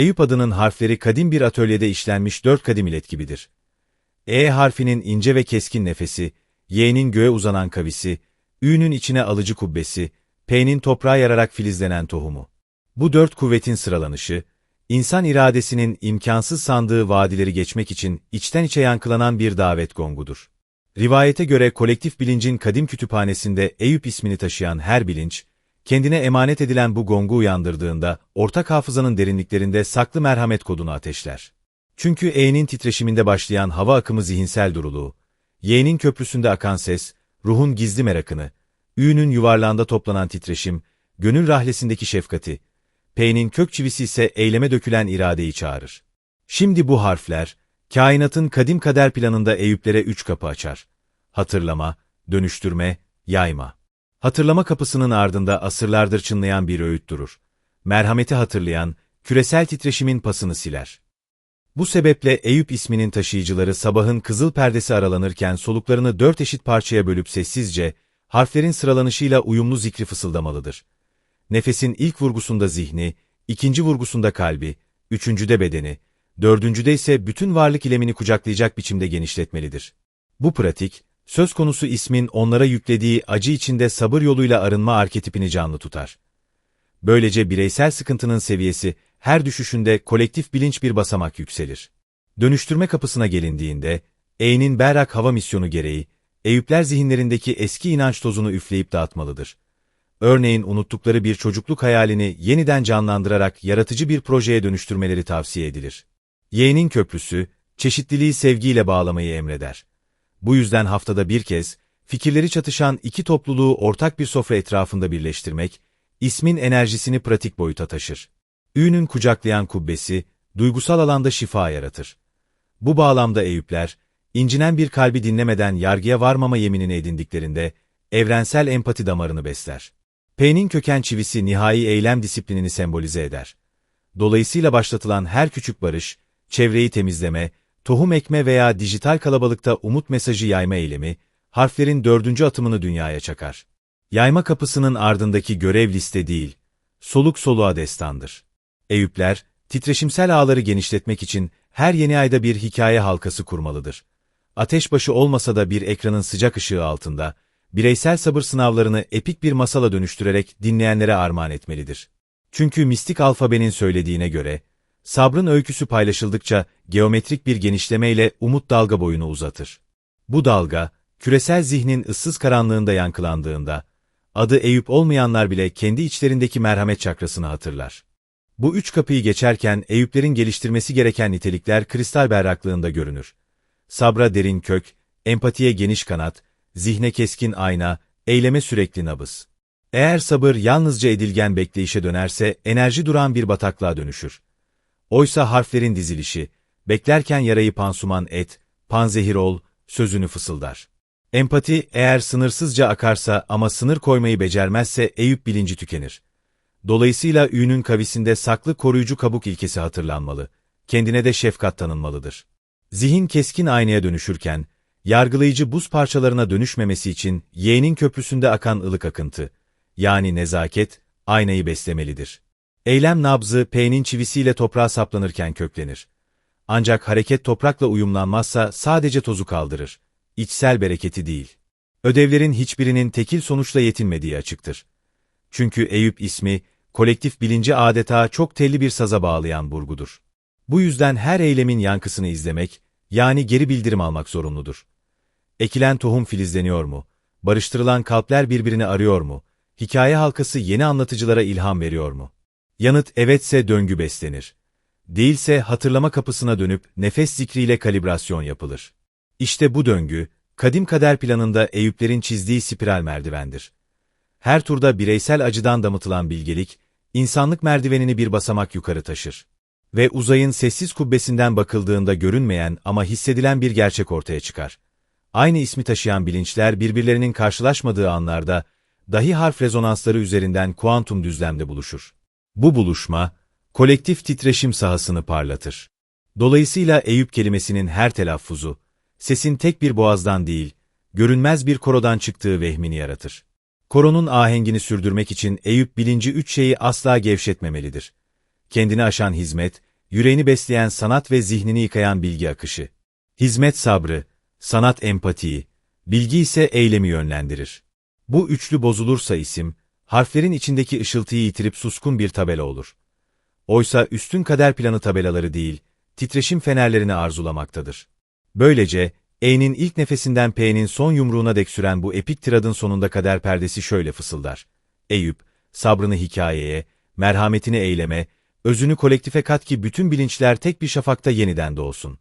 Eyüp adının harfleri kadim bir atölyede işlenmiş dört kadim ilet gibidir. E harfinin ince ve keskin nefesi, Y'nin göğe uzanan kavisi, Ü'nün içine alıcı kubbesi, P'nin toprağa yararak filizlenen tohumu. Bu dört kuvvetin sıralanışı, insan iradesinin imkansız sandığı vadileri geçmek için içten içe yankılanan bir davet gongudur. Rivayete göre kolektif bilincin kadim kütüphanesinde Eyüp ismini taşıyan her bilinç, kendine emanet edilen bu gongu uyandırdığında, ortak hafızanın derinliklerinde saklı merhamet kodunu ateşler. Çünkü E'nin titreşiminde başlayan hava akımı zihinsel duruluğu, Y'nin köprüsünde akan ses, ruhun gizli merakını, Ü'nün yuvarlağında toplanan titreşim, gönül rahlesindeki şefkati, P'nin kök çivisi ise eyleme dökülen iradeyi çağırır. Şimdi bu harfler, kainatın kadim kader planında Eyüplere üç kapı açar. Hatırlama, dönüştürme, yayma. Hatırlama kapısının ardında asırlardır çınlayan bir öğüt durur. Merhameti hatırlayan, küresel titreşimin pasını siler. Bu sebeple Eyüp isminin taşıyıcıları sabahın kızıl perdesi aralanırken soluklarını dört eşit parçaya bölüp sessizce, harflerin sıralanışıyla uyumlu zikri fısıldamalıdır. Nefesin ilk vurgusunda zihni, ikinci vurgusunda kalbi, üçüncüde bedeni, dördüncüde ise bütün varlık ilemini kucaklayacak biçimde genişletmelidir. Bu pratik, söz konusu ismin onlara yüklediği acı içinde sabır yoluyla arınma arketipini canlı tutar. Böylece bireysel sıkıntının seviyesi, her düşüşünde kolektif bilinç bir basamak yükselir. Dönüştürme kapısına gelindiğinde, E'nin berrak hava misyonu gereği, Eyüpler zihinlerindeki eski inanç tozunu üfleyip dağıtmalıdır. Örneğin unuttukları bir çocukluk hayalini yeniden canlandırarak yaratıcı bir projeye dönüştürmeleri tavsiye edilir. Y'nin köprüsü, çeşitliliği sevgiyle bağlamayı emreder. Bu yüzden haftada bir kez, fikirleri çatışan iki topluluğu ortak bir sofra etrafında birleştirmek, ismin enerjisini pratik boyuta taşır. Ü'nün kucaklayan kubbesi, duygusal alanda şifa yaratır. Bu bağlamda Eyüpler, incinen bir kalbi dinlemeden yargıya varmama yeminini edindiklerinde, evrensel empati damarını besler. P'nin köken çivisi nihai eylem disiplinini sembolize eder. Dolayısıyla başlatılan her küçük barış, çevreyi temizleme, tohum ekme veya dijital kalabalıkta umut mesajı yayma eylemi, harflerin dördüncü atımını dünyaya çakar. Yayma kapısının ardındaki görev liste değil, soluk soluğa destandır. Eyüpler, titreşimsel ağları genişletmek için her yeni ayda bir hikaye halkası kurmalıdır. Ateşbaşı olmasa da bir ekranın sıcak ışığı altında, bireysel sabır sınavlarını epik bir masala dönüştürerek dinleyenlere armağan etmelidir. Çünkü mistik alfabenin söylediğine göre, sabrın öyküsü paylaşıldıkça geometrik bir genişlemeyle umut dalga boyunu uzatır. Bu dalga, küresel zihnin ıssız karanlığında yankılandığında, adı Eyüp olmayanlar bile kendi içlerindeki merhamet çakrasını hatırlar. Bu üç kapıyı geçerken Eyüplerin geliştirmesi gereken nitelikler kristal berraklığında görünür. Sabra derin kök, empatiye geniş kanat, zihne keskin ayna, eyleme sürekli nabız. Eğer sabır yalnızca edilgen bekleyişe dönerse enerji duran bir bataklığa dönüşür. Oysa harflerin dizilişi, beklerken yarayı pansuman et, panzehir ol, sözünü fısıldar. Empati eğer sınırsızca akarsa ama sınır koymayı becermezse Eyüp bilinci tükenir. Dolayısıyla Ü'nün kavisinde saklı koruyucu kabuk ilkesi hatırlanmalı. Kendine de şefkat tanınmalıdır. Zihin keskin aynaya dönüşürken, yargılayıcı buz parçalarına dönüşmemesi için Y'nin köprüsünde akan ılık akıntı, yani nezaket, aynayı beslemelidir. Eylem nabzı P'nin çivisiyle toprağa saplanırken köklenir. Ancak hareket toprakla uyumlanmazsa sadece tozu kaldırır. İçsel bereketi değil. Ödevlerin hiçbirinin tekil sonuçla yetinmediği açıktır. Çünkü Eyüp ismi, kolektif bilinci adeta çok telli bir saza bağlayan burgudur. Bu yüzden her eylemin yankısını izlemek, yani geri bildirim almak zorunludur. Ekilen tohum filizleniyor mu? Barıştırılan kalpler birbirini arıyor mu? Hikaye halkası yeni anlatıcılara ilham veriyor mu? Yanıt evetse döngü beslenir. Değilse hatırlama kapısına dönüp nefes zikriyle kalibrasyon yapılır. İşte bu döngü, kadim kader planında Eyüplerin çizdiği spiral merdivendir. Her turda bireysel acıdan damıtılan bilgelik, insanlık merdivenini bir basamak yukarı taşır. Ve uzayın sessiz kubbesinden bakıldığında görünmeyen ama hissedilen bir gerçek ortaya çıkar. Aynı ismi taşıyan bilinçler birbirlerinin karşılaşmadığı anlarda, dahi harf rezonansları üzerinden kuantum düzlemde buluşur. Bu buluşma, kolektif titreşim sahasını parlatır. Dolayısıyla Eyüp kelimesinin her telaffuzu, sesin tek bir boğazdan değil, görünmez bir korodan çıktığı vehmini yaratır. Koronun ahengini sürdürmek için Eyüp bilinci üç şeyi asla gevşetmemelidir. Kendini aşan hizmet, yüreğini besleyen sanat ve zihnini yıkayan bilgi akışı. Hizmet sabrı, sanat empatiyi, bilgi ise eylemi yönlendirir. Bu üçlü bozulursa isim, harflerin içindeki ışıltıyı yitirip suskun bir tabela olur. Oysa üstün kader planı tabelaları değil, titreşim fenerlerini arzulamaktadır. Böylece, E'nin ilk nefesinden P'nin son yumruğuna dek süren bu epik tiradın sonunda kader perdesi şöyle fısıldar. Eyüp, sabrını hikayeye, merhametini eyleme, özünü kolektife kat ki bütün bilinçler tek bir şafakta yeniden doğsun.